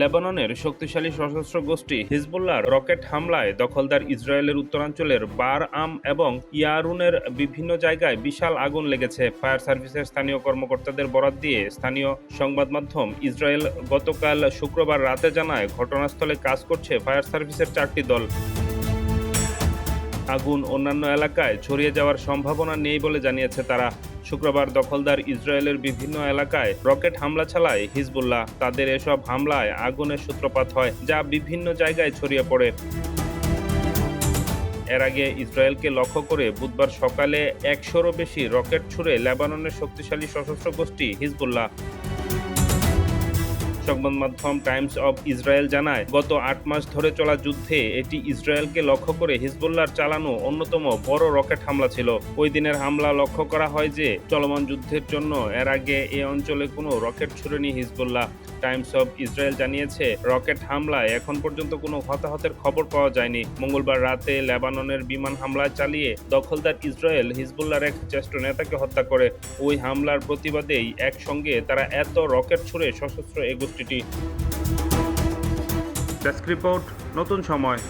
লেবাননের শক্তিশালী সশস্ত্র গোষ্ঠী হিজবুল্লাহর রকেট হামলায় দখলদার ইসরায়েলের উত্তরাঞ্চলের বার আম এবং ইয়ারুনের বিভিন্ন জায়গায় বিশাল আগুন লেগেছে। ফায়ার সার্ভিসের স্থানীয় কর্মকর্তাদের বরাত দিয়ে স্থানীয় সংবাদ মাধ্যম ইসরায়েল গতকাল শুক্রবার রাতে জানায়, ঘটনাস্থলে কাজ করছে ফায়ার সার্ভিসের চারটি দল। আগুন অন্যান্য এলাকায় ছড়িয়ে যাওয়ার সম্ভাবনা নেই বলে জানিয়েছে তারা। শুক্রবার দখলদার ইসরায়েলের বিভিন্ন এলাকায় রকেট হামলা চালায় হিজবুল্লাহ। তাদের এসব হামলায় আগুনের সূত্রপাত হয়, যা বিভিন্ন জায়গায় ছড়িয়ে পড়ে। এর আগে ইসরায়েলকে লক্ষ্য করে বুধবার সকালে একশোরও বেশি রকেট ছুড়ে লেবাননের শক্তিশালী সশস্ত্র গোষ্ঠী হিজবুল্লাহ সংবাদ মাধ্যম টাইমস অব ইসরায়েল জানায়, গত আট মাস ধরে চলা যুদ্ধে এটি ইসরায়েলকে লক্ষ্য করে হিজবুল্লাহর চালানো অন্যতম বড় রকেট হামলা ছিল। ওই দিনের হামলা লক্ষ্য করা হয় যে, চলমান যুদ্ধের জন্য এর আগে এ অঞ্চলে কোনো রকেট ছুড়েনি হিজবুল্লাহ। টাইমস অব ইসরায়েল জানিয়েছে, রকেট হামলায় এখন পর্যন্ত কোনো হতাহতের খবর পাওয়া যায়নি। মঙ্গলবার রাতে লেবাননের বিমান হামলা চালিয়ে দখলদার ইসরায়েল হিজবুল্লার এক জ্যেষ্ঠ নেতাকে হত্যা করে। ওই হামলার প্রতিবাদেই একসঙ্গে তারা এত রকেট ছুড়ে সশস্ত্র এ গোষ্ঠীটি। ডেস্ক রিপোর্ট, নতুন সময়।